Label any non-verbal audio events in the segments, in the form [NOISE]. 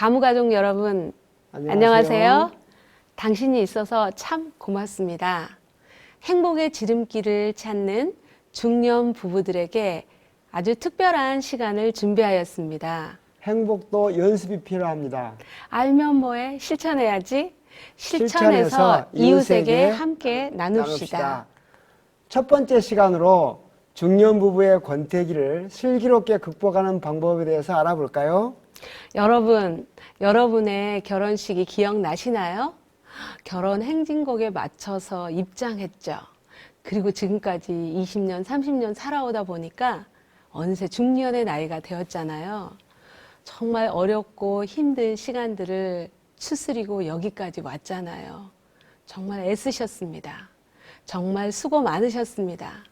가무가족 여러분, 안녕하세요. 당신이 있어서 참 고맙습니다. 행복의 지름길을 찾는 중년 부부들에게 아주 특별한 시간을 준비하였습니다. 행복도 연습이 필요합니다. 알면 뭐해? 실천해야지. 실천해서 실천해서 이웃에게 이웃에게 함께 나눕시다. 첫 번째 시간으로 중년 부부의 권태기를 슬기롭게 극복하는 방법에 대해서 알아볼까요? 여러분, 여러분의 결혼식이 기억나시나요? 결혼 행진곡에 맞춰서 입장했죠. 그리고 지금까지 20년, 30년 살아오다 보니까 어느새 중년의 나이가 되었잖아요. 정말 어렵고 힘든 시간들을 추스리고 여기까지 왔잖아요. 정말 애쓰셨습니다. 정말 수고 많으셨습니다.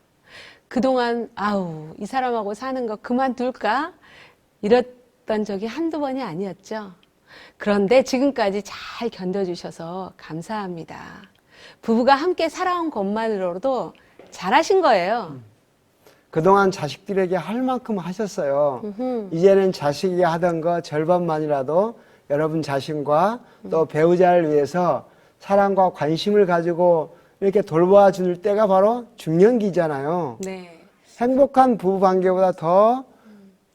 그동안, 아우, 이 사람하고 사는 거 그만둘까? 이랬 던 적이 한두 번이 아니었죠. 그런데 지금까지 잘 견뎌주셔서 감사합니다. 부부가 함께 살아온 것만으로도 잘하신 거예요. 그동안 자식들에게 할 만큼 하셨어요. 음흠. 이제는 자식이 하던 거 절반만이라도 여러분 자신과 또 배우자를 위해서 사랑과 관심을 가지고 이렇게 돌봐 줄 때가 바로 중년기잖아요. 네. 행복한 부부 관계보다 더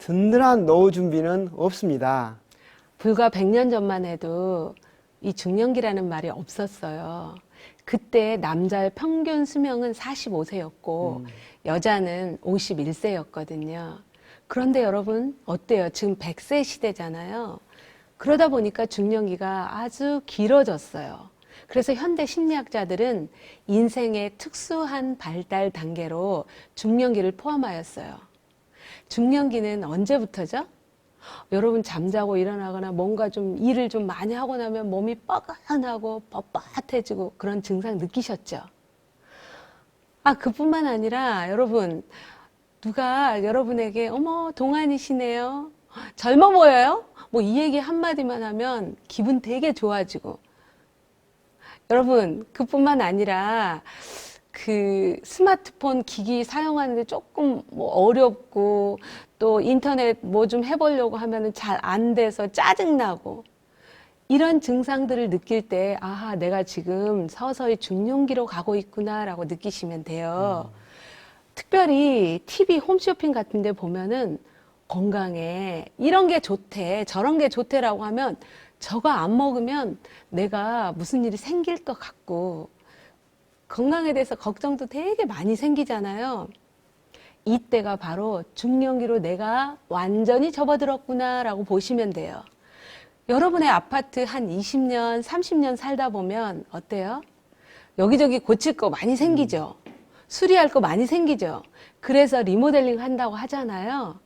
든든한 노후 준비는 없습니다. 불과 100년 전만 해도 이 중년기라는 말이 없었어요. 그때 남자의 평균 수명은 45세였고 여자는 51세였거든요. 그런데 여러분 어때요? 지금 100세 시대잖아요. 그러다 보니까 중년기가 아주 길어졌어요. 그래서 현대 심리학자들은 인생의 특수한 발달 단계로 중년기를 포함하였어요. 중년기는 언제부터죠? 여러분 잠자고 일어나거나 뭔가 좀 일을 좀 많이 하고 나면 몸이 뻐근하고 뻣뻣해지고 그런 증상 느끼셨죠? 아, 그뿐만 아니라 여러분, 누가 여러분에게 어머, 동안이시네요. 젊어 보여요? 뭐 이 얘기 한마디만 하면 기분 되게 좋아지고. 여러분, 그뿐만 아니라 그 스마트폰 기기 사용하는데 조금 뭐 어렵고 또 인터넷 뭐 좀 해보려고 하면은 잘 안 돼서 짜증나고 이런 증상들을 느낄 때 아하 내가 지금 서서히 중년기로 가고 있구나라고 느끼시면 돼요. 특별히 TV 홈쇼핑 같은 데 보면은 건강에 이런 게 좋대 저런 게 좋대라고 하면 저거 안 먹으면 내가 무슨 일이 생길 것 같고 건강에 대해서 걱정도 되게 많이 생기잖아요. 이때가 바로 중년기로 내가 완전히 접어들었구나라고 보시면 돼요. 여러분의 아파트 한 20년, 30년 살다 보면 어때요? 여기저기 고칠 거 많이 생기죠? 수리할 거 많이 생기죠? 그래서 리모델링 한다고 하잖아요.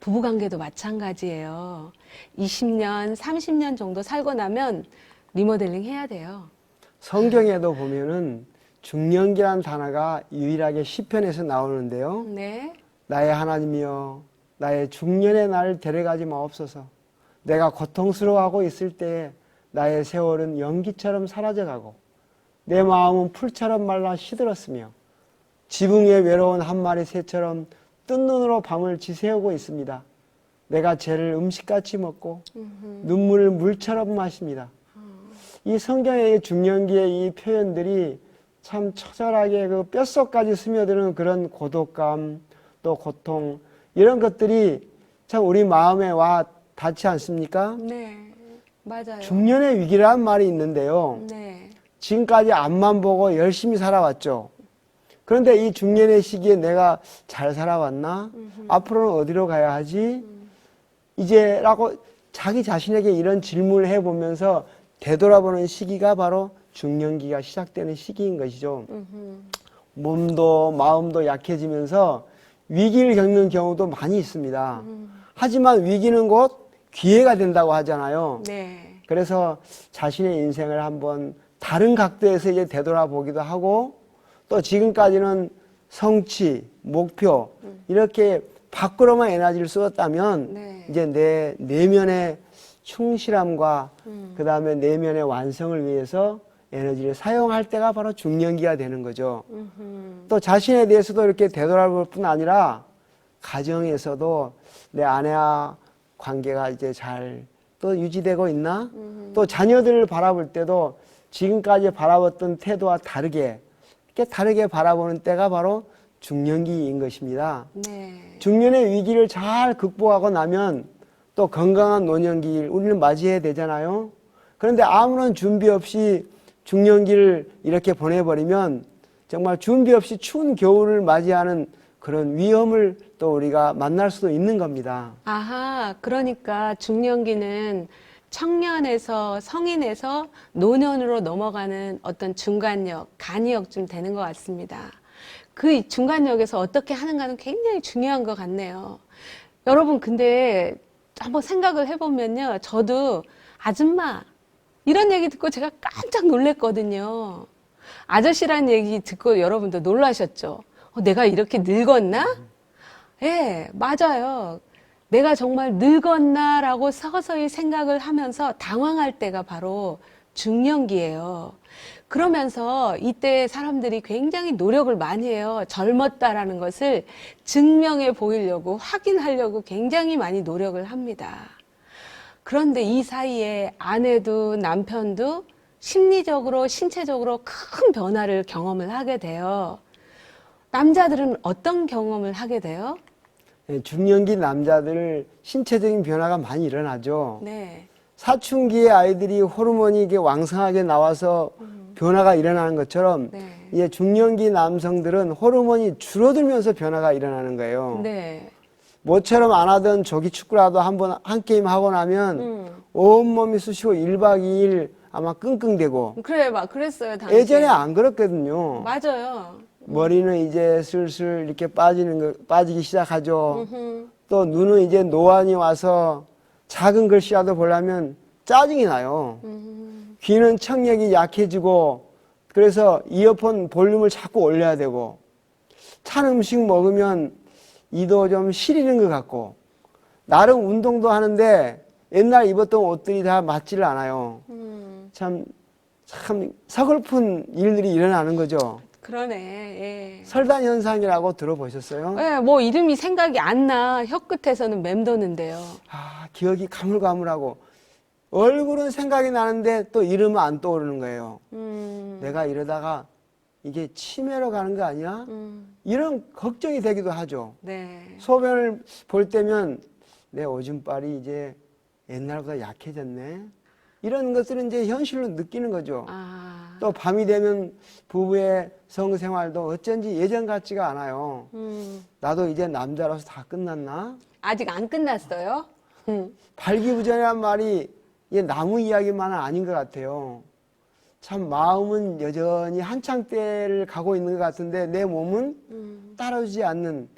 부부관계도 마찬가지예요. 20년, 30년 정도 살고 나면 리모델링 해야 돼요. 성경에도 보면은 중년기란 단어가 유일하게 시편에서 나오는데요. 네. 나의 하나님이여 나의 중년의 나를 데려가지 마옵소서. 내가 고통스러워하고 있을 때 나의 세월은 연기처럼 사라져가고 내 마음은 풀처럼 말라 시들었으며 지붕 위에 외로운 한 마리 새처럼 뜬 눈으로 밤을 지새우고 있습니다. 내가 죄를 음식같이 먹고 눈물을 물처럼 마십니다. 이 성경의 중년기의 이 표현들이 참 처절하게 그 뼛속까지 스며드는 그런 고독감 또 고통 이런 것들이 참 우리 마음에 와 닿지 않습니까? 네. 맞아요. 중년의 위기라는 말이 있는데요. 네. 지금까지 앞만 보고 열심히 살아왔죠. 그런데 이 중년의 시기에 내가 잘 살아왔나? 앞으로는 어디로 가야 하지? 이제라고 자기 자신에게 이런 질문을 해보면서 되돌아보는 시기가 바로 중년기가 시작되는 시기인 것이죠. 몸도 마음도 약해지면서 위기를 겪는 경우도 많이 있습니다. 하지만 위기는 곧 기회가 된다고 하잖아요. 네. 그래서 자신의 인생을 한번 다른 각도에서 이제 되돌아보기도 하고 또 지금까지는 성취, 목표 이렇게 밖으로만 에너지를 쏟았다면 네. 이제 내 내면의 충실함과 음. 그 다음에 내면의 완성을 위해서 에너지를 사용할 때가 바로 중년기가 되는 거죠. 음흠. 또 자신에 대해서도 이렇게 되돌아볼 뿐 아니라 가정에서도 내 아내와 관계가 이제 잘 또 유지되고 있나? 또 자녀들을 바라볼 때도 지금까지 바라봤던 태도와 다르게 이렇게 다르게 바라보는 때가 바로 중년기인 것입니다. 네. 중년의 위기를 잘 극복하고 나면 또 건강한 노년기를 우리는 맞이해야 되잖아요. 그런데 아무런 준비 없이 중년기를 이렇게 보내버리면 정말 준비 없이 추운 겨울을 맞이하는 그런 위험을 또 우리가 만날 수도 있는 겁니다. 아하, 그러니까 중년기는 청년에서 성인에서 노년으로 넘어가는 어떤 중간역, 간이역쯤 되는 것 같습니다. 그 중간역에서 어떻게 하는가는 굉장히 중요한 것 같네요. 여러분, 근데 한번 생각을 해보면요. 저도 아줌마, 이런 얘기 듣고 제가 깜짝 놀랐거든요. 아저씨라는 얘기 듣고 여러분도 놀라셨죠? 어, 내가 이렇게 늙었나? 예, 맞아요. 내가 정말 늙었나라고 서서히 생각을 하면서 당황할 때가 바로 중년기예요. 그러면서 이때 사람들이 굉장히 노력을 많이 해요. 젊었다라는 것을 증명해 보이려고 확인하려고 굉장히 많이 노력을 합니다. 그런데 이 사이에 아내도 남편도 심리적으로 신체적으로 큰 변화를 경험을 하게 돼요. 남자들은 어떤 경험을 하게 돼요? 예, 중년기 남자들 신체적인 변화가 많이 일어나죠. 네. 사춘기의 아이들이 호르몬이 이게 왕성하게 나와서 변화가 일어나는 것처럼 네. 이제 중년기 남성들은 호르몬이 줄어들면서 변화가 일어나는 거예요. 네. 모처럼 안 하던 조기 축구라도 한번 한 게임 하고 나면 음. 온몸이 쑤시고 1박 2일 아마 끙끙대고 그래, 막 그랬어요, 당시에. 예전에 안 그랬거든요. 맞아요. 머리는 이제 슬슬 이렇게 빠지는 거 빠지기 시작하죠. 음흠. 또 눈은 이제 노안이 와서 작은 글씨라도 보려면 짜증이 나요. 음. 귀는 청력이 약해지고 그래서 이어폰 볼륨을 자꾸 올려야 되고 찬 음식 먹으면 이도 좀 시리는 것 같고 나름 운동도 하는데 옛날 입었던 옷들이 다 맞지를 않아요. 음. 참, 참 서글픈 일들이 일어나는 거죠. 그러네, 예. 설단 현상이라고 들어보셨어요? 예, 뭐 이름이 생각이 안 나. 혀끝에서는 맴도는데요. 아, 기억이 가물가물하고 얼굴은 생각이 나는데 또 이름은 안 떠오르는 거예요. 음. 내가 이러다가 이게 치매로 가는 거 아니야? 음. 이런 걱정이 되기도 하죠. 네. 소변을 볼 때면 내 오줌빨이 이제 옛날보다 약해졌네. 이런 것들은 이제 현실로 느끼는 거죠. 아. 또 밤이 되면 부부의 성생활도 어쩐지 예전 같지가 않아요. 음. 나도 이제 남자라서 다 끝났나? 아직 안 끝났어요? 음. [LAUGHS] 발기부전이란 말이 이게 나무 이야기만은 아닌 것 같아요. 참 마음은 여전히 한창 때를 가고 있는 것 같은데 내 몸은 음. 따라오지 않는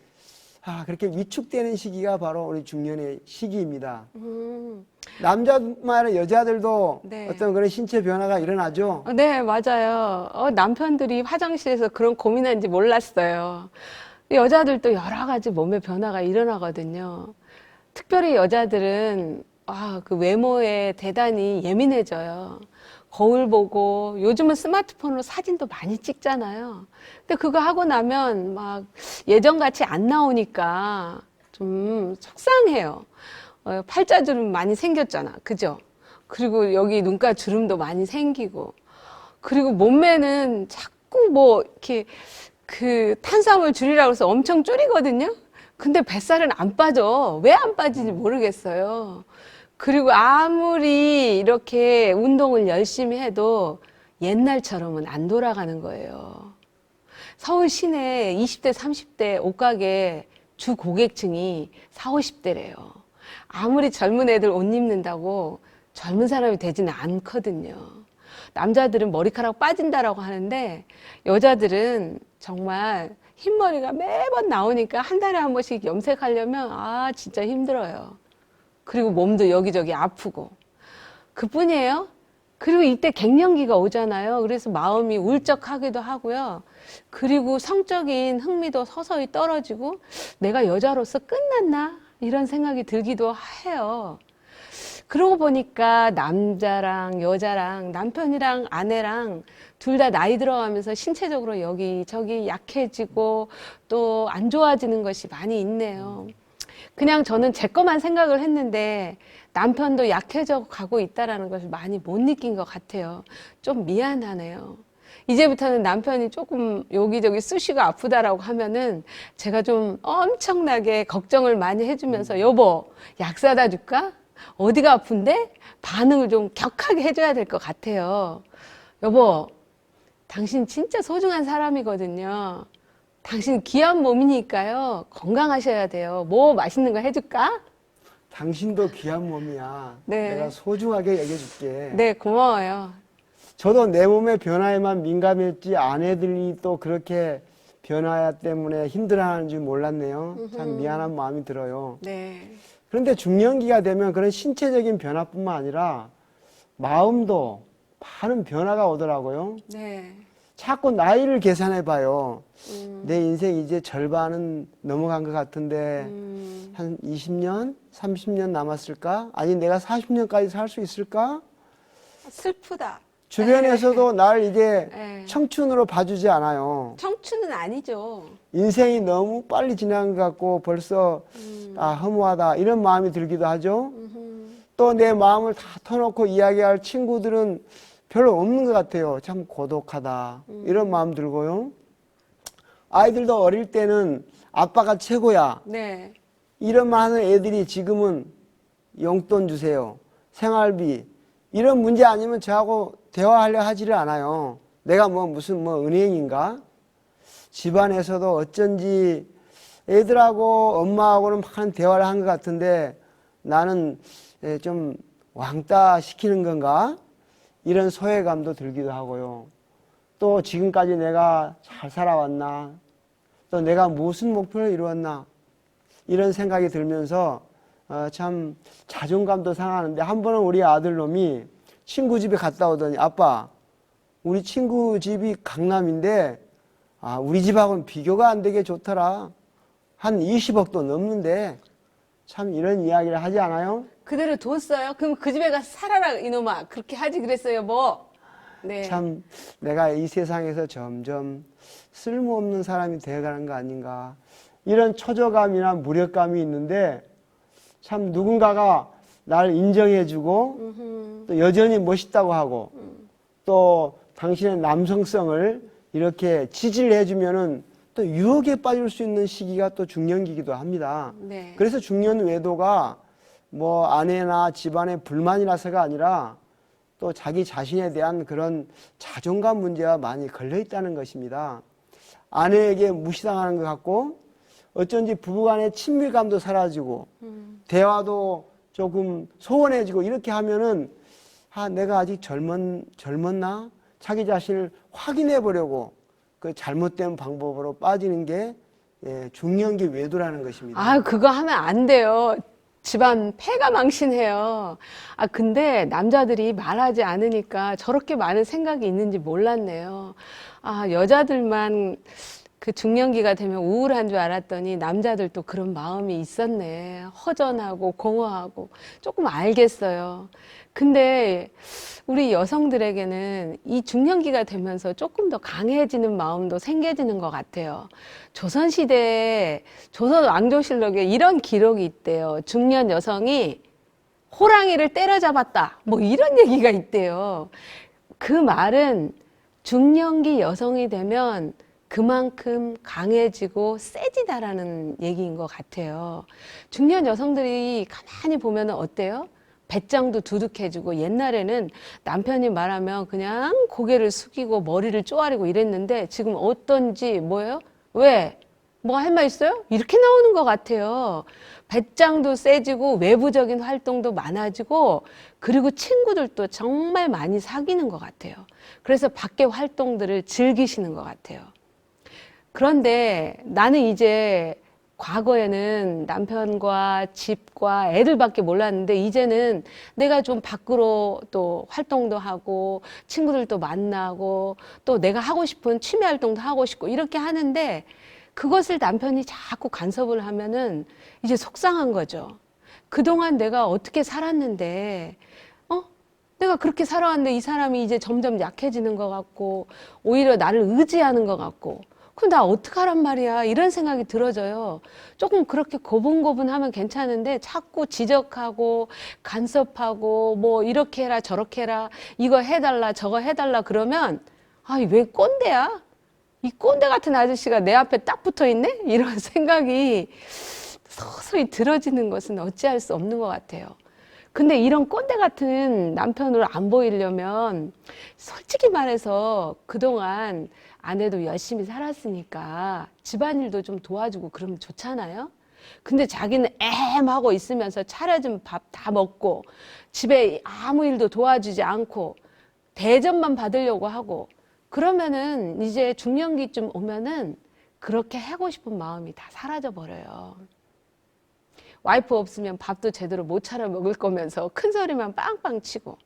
아 그렇게 위축되는 시기가 바로 우리 중년의 시기입니다. 음. 남자뿐만 아니라 여자들도 네. 어떤 그런 신체 변화가 일어나죠. 어, 네, 맞아요. 어, 남편들이 화장실에서 그런 고민하는지 몰랐어요. 여자들도 여러 가지 몸의 변화가 일어나거든요. 특별히 여자들은 아, 그 외모에 대단히 예민해져요. 거울 보고 요즘은 스마트폰으로 사진도 많이 찍잖아요. 근데 그거 하고 나면 막 예전 같이 안 나오니까 좀 속상해요. 어, 팔자 주름 많이 생겼잖아. 그죠? 그리고 여기 눈가 주름도 많이 생기고. 그리고 몸매는 자꾸 뭐 이렇게 그 탄수화물 줄이라고 해서 엄청 줄이거든요. 근데 뱃살은 안 빠져. 왜 안 빠지지 모르겠어요. 그리고 아무리 이렇게 운동을 열심히 해도 옛날처럼은 안 돌아가는 거예요. 서울 시내 20대, 30대 옷가게 주 고객층이 40, 50대래요. 아무리 젊은 애들 옷 입는다고 젊은 사람이 되지는 않거든요. 남자들은 머리카락 빠진다라고 하는데 여자들은 정말 흰머리가 매번 나오니까 한 달에 한 번씩 염색하려면 아 진짜 힘들어요. 그리고 몸도 여기저기 아프고 그뿐이에요. 그리고 이때 갱년기가 오잖아요. 그래서 마음이 울적하기도 하고요. 그리고 성적인 흥미도 서서히 떨어지고 내가 여자로서 끝났나 이런 생각이 들기도 해요. 그러고 보니까 남자랑 여자랑 남편이랑 아내랑 둘 다 나이 들어가면서 신체적으로 여기 저기 약해지고 또 안 좋아지는 것이 많이 있네요. 그냥 저는 제 것만 생각을 했는데 남편도 약해져 가고 있다라는 것을 많이 못 느낀 것 같아요. 좀 미안하네요. 이제부터는 남편이 조금 여기저기 쑤시고 아프다라고 하면은 제가 좀 엄청나게 걱정을 많이 해주면서 여보 약 사다 줄까? 어디가 아픈데? 반응을 좀 격하게 해줘야 될 것 같아요. 여보, 당신 진짜 소중한 사람이거든요. 당신 귀한 몸이니까요. 건강하셔야 돼요. 뭐 맛있는 거 해줄까? 당신도 귀한 몸이야. 네. 내가 소중하게 여겨줄게. 네, 고마워요. 저도 내 몸의 변화에만 민감했지 아내들이 또 그렇게 변화 때문에 힘들어하는 줄 몰랐네요. 참 미안한 마음이 들어요. 네. 그런데 중년기가 되면 그런 신체적인 변화뿐만 아니라 마음도 많은 변화가 오더라고요. 네. 자꾸 나이를 계산해 봐요. 음, 내 인생 이제 절반은 넘어간 것 같은데 음, 한 20년, 30년 남았을까? 아니 내가 40년까지 살 수 있을까? 슬프다. 주변에서도 [LAUGHS] 날 이제 네. 청춘으로 봐주지 않아요. 청춘은 아니죠. 인생이 너무 빨리 지난 것 같고 벌써 음, 아 허무하다 이런 마음이 들기도 하죠. 또 내 마음을 다 터놓고 이야기할 친구들은 별로 없는 것 같아요. 참 고독하다 이런 마음 들고요. 아이들도 어릴 때는 아빠가 최고야 네. 이런 말 하는 애들이 지금은 용돈 주세요. 생활비. 이런 문제 아니면 저하고 대화하려 하지를 않아요. 내가 뭐 무슨 뭐 은행인가? 집안에서도 어쩐지 애들하고 엄마하고는 많은 대화를 한 것 같은데 나는 예, 좀 왕따 시키는 건가? 이런 소외감도 들기도 하고요. 또 지금까지 내가 잘 살아왔나? 또 내가 무슨 목표를 이루었나? 이런 생각이 들면서 어, 참 자존감도 상하는데 한 번은 우리 아들놈이 친구 집에 갔다 오더니 아빠 우리 친구 집이 강남인데 아 우리 집하고는 비교가 안 되게 좋더라 한 20억도 넘는데 참 이런 이야기를 하지 않아요? 그대로 뒀어요. 그럼 그 집에 가서 살아라 이놈아. 그렇게 하지 그랬어요. 뭐. 네. 참 내가 이 세상에서 점점 쓸모없는 사람이 되어가는 거 아닌가 이런 초조감이나 무력감이 있는데 참 누군가가 날 인정해주고 음흠. 또 여전히 멋있다고 하고 또 당신의 남성성을 이렇게 지지를 해주면은 또 유혹에 빠질 수 있는 시기가 또 중년기이기도 합니다. 네. 그래서 중년 외도가 뭐 아내나 집안의 불만이라서가 아니라 또 자기 자신에 대한 그런 자존감 문제와 많이 걸려 있다는 것입니다. 아내에게 무시당하는 것 같고 어쩐지 부부간의 친밀감도 사라지고 음. 대화도 조금 소원해지고 이렇게 하면은 아 내가 아직 젊은 젊었나 자기 자신을 확인해 보려고 그 잘못된 방법으로 빠지는 게 예, 중년기 외도라는 것입니다. 아, 그거 하면 안 돼요. 집안 폐가 망신해요. 아, 근데 남자들이 말하지 않으니까 저렇게 많은 생각이 있는지 몰랐네요. 아, 여자들만 그 중년기가 되면 우울한 줄 알았더니 남자들도 그런 마음이 있었네. 허전하고 공허하고 조금 알겠어요. 근데 우리 여성들에게는 이 중년기가 되면서 조금 더 강해지는 마음도 생겨지는 것 같아요. 조선시대에 조선 왕조실록에 이런 기록이 있대요. 중년 여성이 호랑이를 때려잡았다. 뭐 이런 얘기가 있대요. 그 말은 중년기 여성이 되면 그만큼 강해지고 세지다라는 얘기인 것 같아요. 중년 여성들이 가만히 보면 어때요? 배짱도 두둑해지고 옛날에는 남편이 말하면 그냥 고개를 숙이고 머리를 쪼아리고 이랬는데 지금 어떤지 뭐예요? 왜? 뭐 할 말 있어요? 이렇게 나오는 것 같아요. 배짱도 세지고 외부적인 활동도 많아지고 그리고 친구들도 정말 많이 사귀는 것 같아요. 그래서 밖에 활동들을 즐기시는 것 같아요. 그런데 나는 이제 과거에는 남편과 집과 애들밖에 몰랐는데 이제는 내가 좀 밖으로 또 활동도 하고 친구들도 만나고 또 내가 하고 싶은 취미 활동도 하고 싶고 이렇게 하는데 그것을 남편이 자꾸 간섭을 하면은 이제 속상한 거죠. 그동안 내가 어떻게 살았는데, 어? 내가 그렇게 살아왔는데 이 사람이 이제 점점 약해지는 것 같고, 오히려 나를 의지하는 것 같고, 그럼 나 어떡하란 말이야. 이런 생각이 들어져요. 조금 그렇게 고분고분하면 괜찮은데 자꾸 지적하고 간섭하고 뭐 이렇게 해라 저렇게 해라 이거 해달라 저거 해달라 그러면 아이 왜 꼰대야? 이 꼰대 같은 아저씨가 내 앞에 딱 붙어 있네? 이런 [LAUGHS] 생각이 서서히 들어지는 것은 어찌할 수 없는 것 같아요. 근데 이런 꼰대 같은 남편으로 안 보이려면 솔직히 말해서 그동안 아내도 열심히 살았으니까 집안일도 좀 도와주고 그러면 좋잖아요. 근데 자기는 엠 하고 있으면서 차려준 밥 다 먹고 집에 아무 일도 도와주지 않고 대접만 받으려고 하고 그러면은 이제 중년기쯤 오면은 그렇게 하고 싶은 마음이 다 사라져 버려요. 와이프 없으면 밥도 제대로 못 차려 먹을 거면서 큰 소리만 빵빵 치고.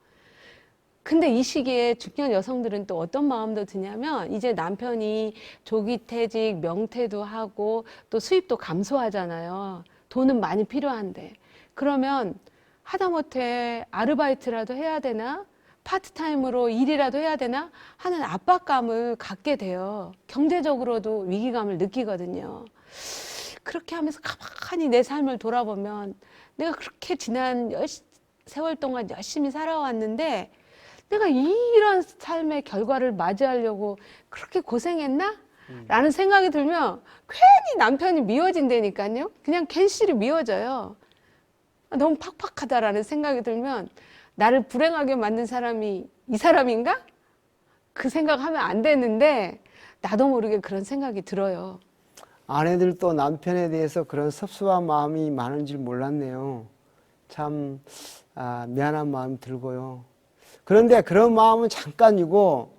근데 이 시기에 중년 여성들은 또 어떤 마음도 드냐면 이제 남편이 조기퇴직, 명퇴도 하고 또 수입도 감소하잖아요. 돈은 많이 필요한데. 그러면 하다못해 아르바이트라도 해야 되나? 파트타임으로 일이라도 해야 되나? 하는 압박감을 갖게 돼요. 경제적으로도 위기감을 느끼거든요. 그렇게 하면서 가만히 내 삶을 돌아보면 내가 그렇게 지난 열, 세월 동안 열심히 살아왔는데 내가 이런 삶의 결과를 맞이하려고 그렇게 고생했나? 라는 생각이 들면 괜히 남편이 미워진다니까요. 그냥 괜시리 미워져요. 아, 너무 팍팍하다라는 생각이 들면 나를 불행하게 만든 사람이 이 사람인가? 그 생각하면 안 되는데 나도 모르게 그런 생각이 들어요. 아내들도 남편에 대해서 그런 섭섭한 마음이 많은 줄 몰랐네요. 참 아, 미안한 마음 들고요. 그런데 그런 마음은 잠깐이고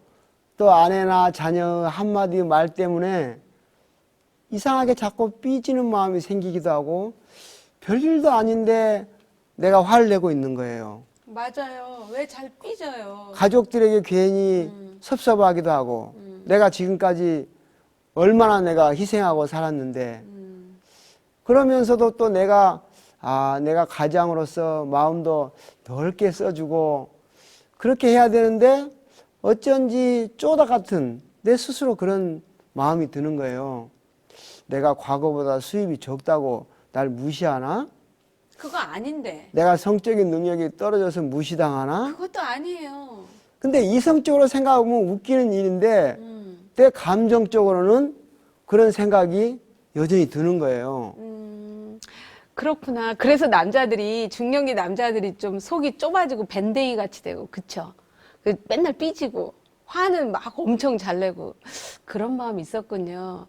또 아내나 자녀 한마디 말 때문에 이상하게 자꾸 삐지는 마음이 생기기도 하고 별일도 아닌데 내가 화를 내고 있는 거예요. 맞아요. 왜 잘 삐져요? 가족들에게 괜히 섭섭하기도 하고 내가 지금까지 얼마나 내가 희생하고 살았는데 그러면서도 또 내가 아 내가 가장으로서 마음도 넓게 써주고 그렇게 해야 되는데 어쩐지 쪼다 같은 내 스스로 그런 마음이 드는 거예요. 내가 과거보다 수입이 적다고 날 무시하나? 그거 아닌데. 내가 성적인 능력이 떨어져서 무시당하나? 그것도 아니에요. 근데 이성적으로 생각하면 웃기는 일인데 음, 내 감정적으로는 그런 생각이 여전히 드는 거예요. 음, 그렇구나. 그래서 남자들이 중년기 남자들이 좀 속이 좁아지고 밴댕이 같이 되고 그쵸? 그 맨날 삐지고 화는 막 엄청 잘 내고 그런 마음이 있었군요.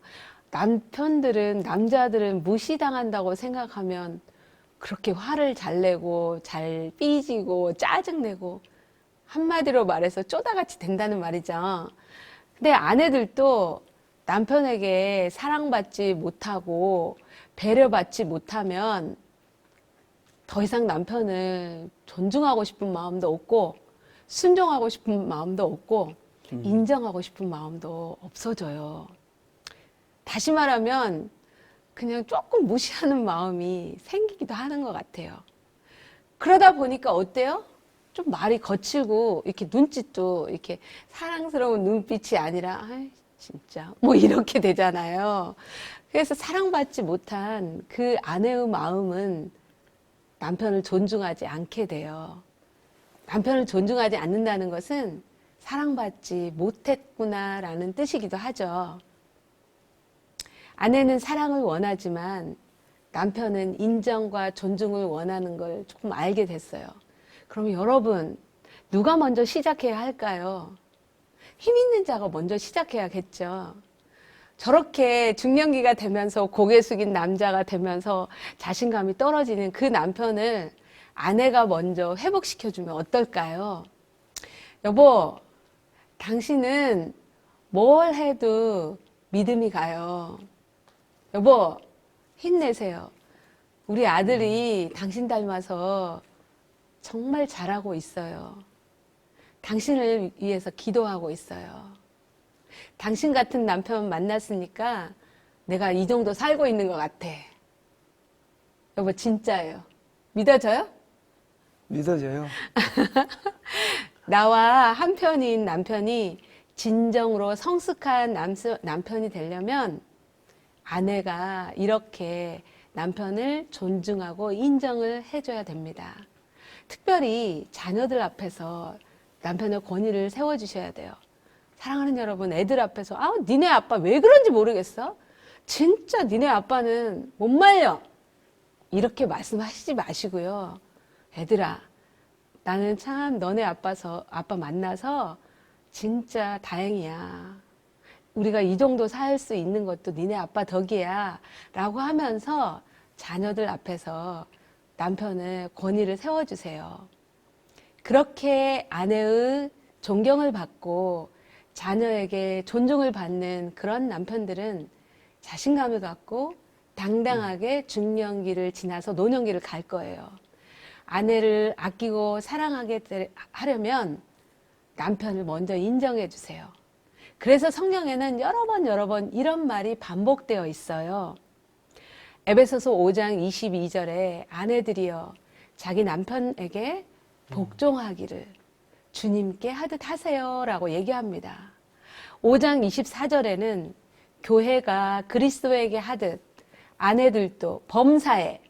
남편들은 남자들은 무시당한다고 생각하면 그렇게 화를 잘 내고 잘 삐지고 짜증내고 한마디로 말해서 쪼다같이 된다는 말이죠. 근데 아내들도 남편에게 사랑받지 못하고 배려받지 못하면 더 이상 남편을 존중하고 싶은 마음도 없고 순종하고 싶은 마음도 없고 인정하고 싶은 마음도 없어져요. 다시 말하면 그냥 조금 무시하는 마음이 생기기도 하는 것 같아요. 그러다 보니까 어때요? 좀 말이 거칠고 이렇게 눈짓도 이렇게 사랑스러운 눈빛이 아니라 아이 진짜 뭐 이렇게 되잖아요. 그래서 사랑받지 못한 그 아내의 마음은 남편을 존중하지 않게 돼요. 남편을 존중하지 않는다는 것은 사랑받지 못했구나라는 뜻이기도 하죠. 아내는 사랑을 원하지만 남편은 인정과 존중을 원하는 걸 조금 알게 됐어요. 그럼 여러분, 누가 먼저 시작해야 할까요? 힘 있는 자가 먼저 시작해야겠죠. 저렇게 중년기가 되면서 고개 숙인 남자가 되면서 자신감이 떨어지는 그 남편을 아내가 먼저 회복시켜주면 어떨까요? 여보, 당신은 뭘 해도 믿음이 가요. 여보, 힘내세요. 우리 아들이 당신 닮아서 정말 잘하고 있어요. 당신을 위해서 기도하고 있어요. 당신 같은 남편 만났으니까 내가 이 정도 살고 있는 것 같아. 여보, 진짜예요. 믿어져요? 믿어져요. [LAUGHS] 나와 한편인 남편이 진정으로 성숙한 남스- 남편이 되려면 아내가 이렇게 남편을 존중하고 인정을 해줘야 됩니다. 특별히 자녀들 앞에서 남편의 권위를 세워주셔야 돼요. 사랑하는 여러분, 애들 앞에서, 아, 니네 아빠 왜 그런지 모르겠어? 진짜 니네 아빠는 못 말려. 이렇게 말씀하시지 마시고요. 애들아, 나는 참 너네 아빠서, 아빠 만나서 진짜 다행이야. 우리가 이 정도 살 수 있는 것도 니네 아빠 덕이야. 라고 하면서 자녀들 앞에서 남편의 권위를 세워주세요. 그렇게 아내의 존경을 받고 자녀에게 존중을 받는 그런 남편들은 자신감을 갖고 당당하게 중년기를 지나서 노년기를 갈 거예요. 아내를 아끼고 사랑하게 되- 하려면 남편을 먼저 인정해 주세요. 그래서 성경에는 여러 번 여러 번 이런 말이 반복되어 있어요. 에베소서 5장 22절에 아내들이여 자기 남편에게 복종하기를 주님께 하듯 하세요라고 얘기합니다. 5장 24절에는 교회가 그리스도에게 하듯 아내들도 범사에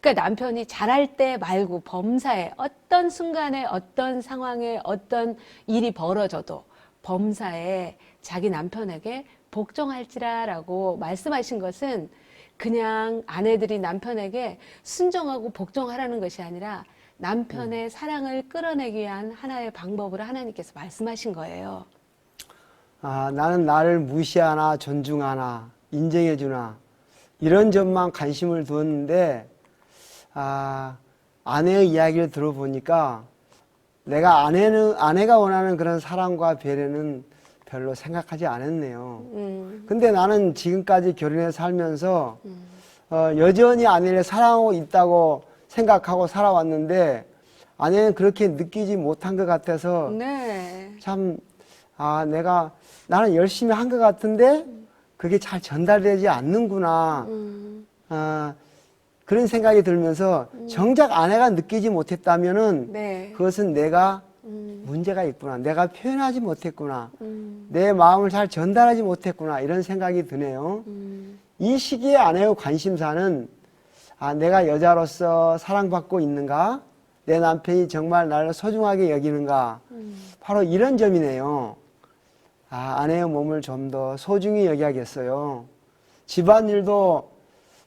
그러니까 남편이 잘할 때 말고 범사에 어떤 순간에 어떤 상황에 어떤 일이 벌어져도 범사에 자기 남편에게 복종할지라라고 말씀하신 것은 그냥 아내들이 남편에게 순종하고 복종하라는 것이 아니라 남편의 사랑을 끌어내기 위한 하나의 방법으로 하나님께서 말씀하신 거예요. 아, 나는 나를 무시하나 존중하나 인정해주나 이런 점만 관심을 두었는데 아, 아내의 이야기를 들어보니까 내가 아내는 아내가 원하는 그런 사랑과 배려는 별로 생각하지 않았네요. 음, 근데 나는 지금까지 결혼해 살면서 어, 여전히 아내를 사랑하고 있다고 생각하고 살아왔는데 아내는 그렇게 느끼지 못한 것 같아서 네. 참, 아, 내가, 나는 열심히 한 것 같은데, 그게 잘 전달되지 않는구나. 음, 아, 그런 생각이 들면서, 정작 아내가 느끼지 못했다면은, 네. 그것은 내가 음, 문제가 있구나. 내가 표현하지 못했구나. 음, 내 마음을 잘 전달하지 못했구나. 이런 생각이 드네요. 음, 이 시기에 아내의 관심사는, 아, 내가 여자로서 사랑받고 있는가? 내 남편이 정말 나를 소중하게 여기는가? 음. 바로 이런 점이네요. 아, 아내의 몸을 좀 더 소중히 여기야겠어요. 집안일도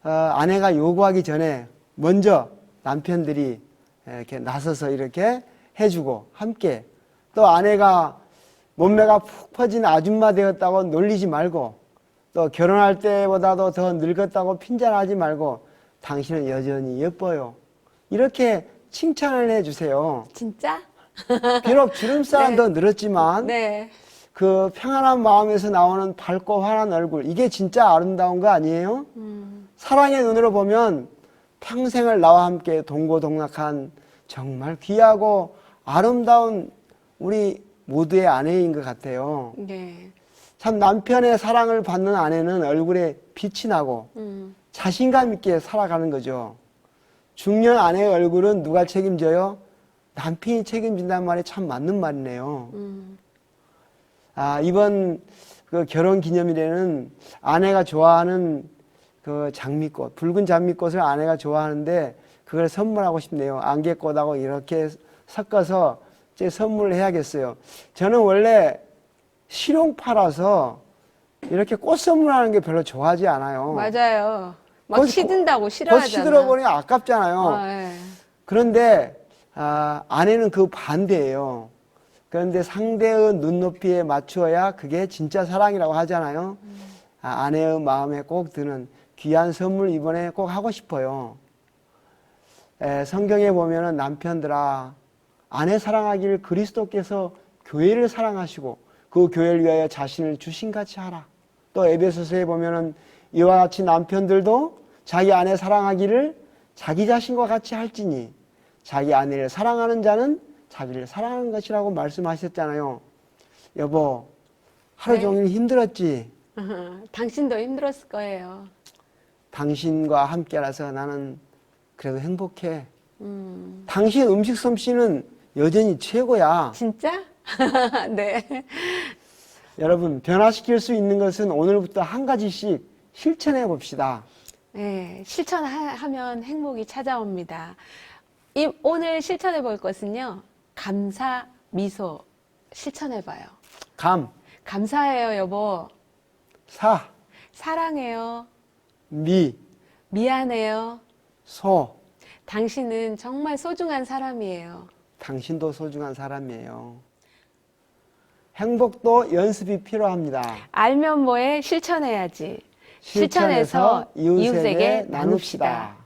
어, 아내가 요구하기 전에 먼저 남편들이 이렇게 나서서 이렇게 해주고 함께 또 아내가 몸매가 푹 퍼진 아줌마 되었다고 놀리지 말고 또 결혼할 때보다도 더 늙었다고 핀잔하지 말고 당신은 여전히 예뻐요. 이렇게 칭찬을 해주세요. 진짜? 비록 주름살은 [LAUGHS] 네. 더 늘었지만 네. 그 평안한 마음에서 나오는 밝고 환한 얼굴 이게 진짜 아름다운 거 아니에요? 음, 사랑의 눈으로 보면 평생을 나와 함께 동고동락한 정말 귀하고 아름다운 우리 모두의 아내인 것 같아요. 네. 참 남편의 사랑을 받는 아내는 얼굴에 빛이 나고 음, 자신감 있게 살아가는 거죠. 중년 아내의 얼굴은 누가 책임져요? 남편이 책임진다는 말이 참 맞는 말이네요. 음, 아, 이번 그 결혼 기념일에는 아내가 좋아하는 그 장미꽃, 붉은 장미꽃을 아내가 좋아하는데 그걸 선물하고 싶네요. 안개꽃하고 이렇게 섞어서 제 선물을 해야겠어요. 저는 원래 실용파라서 이렇게 꽃 선물하는 게 별로 좋아하지 않아요. 맞아요. 막곧 시든다고 꽃 싫어하잖아. 시들어 버리면 아깝잖아요. 아, 예. 그런데 아, 아내는 그 반대예요. 그런데 상대의 눈높이에 맞추어야 그게 진짜 사랑이라고 하잖아요. 아, 아내의 마음에 꼭 드는 귀한 선물 이번에 꼭 하고 싶어요. 에, 성경에 보면은 남편들아 아내 사랑하기를 그리스도께서 교회를 사랑하시고 그 교회를 위하여 자신을 주신 같이 하라. 또 에베소서에 보면은 이와 같이 남편들도 자기 아내 사랑하기를 자기 자신과 같이 할지니 자기 아내를 사랑하는 자는 자기를 사랑하는 것이라고 말씀하셨잖아요. 여보, 하루 네. 종일 힘들었지? 아하, [LAUGHS] 당신도 힘들었을 거예요. 당신과 함께라서 나는 그래도 행복해. 음, 당신 음식 솜씨는 여전히 최고야. 진짜? [LAUGHS] 네. 여러분, 변화시킬 수 있는 것은 오늘부터 한 가지씩 실천해 봅시다. 네, 실천하면 행복이 찾아옵니다. 이, 오늘 실천해 볼 것은요, 감사, 미소 실천해 봐요. 감, 감사해요, 여보. 사, 사랑해요. 미, 미안해요. 소. 당신은 정말 소중한 사람이에요. 당신도 소중한 사람이에요. 행복도 연습이 필요합니다. 알면 뭐해 실천해야지. 실천해서 실천해서 이웃에게 이웃에게 나눕시다. 나눕시다.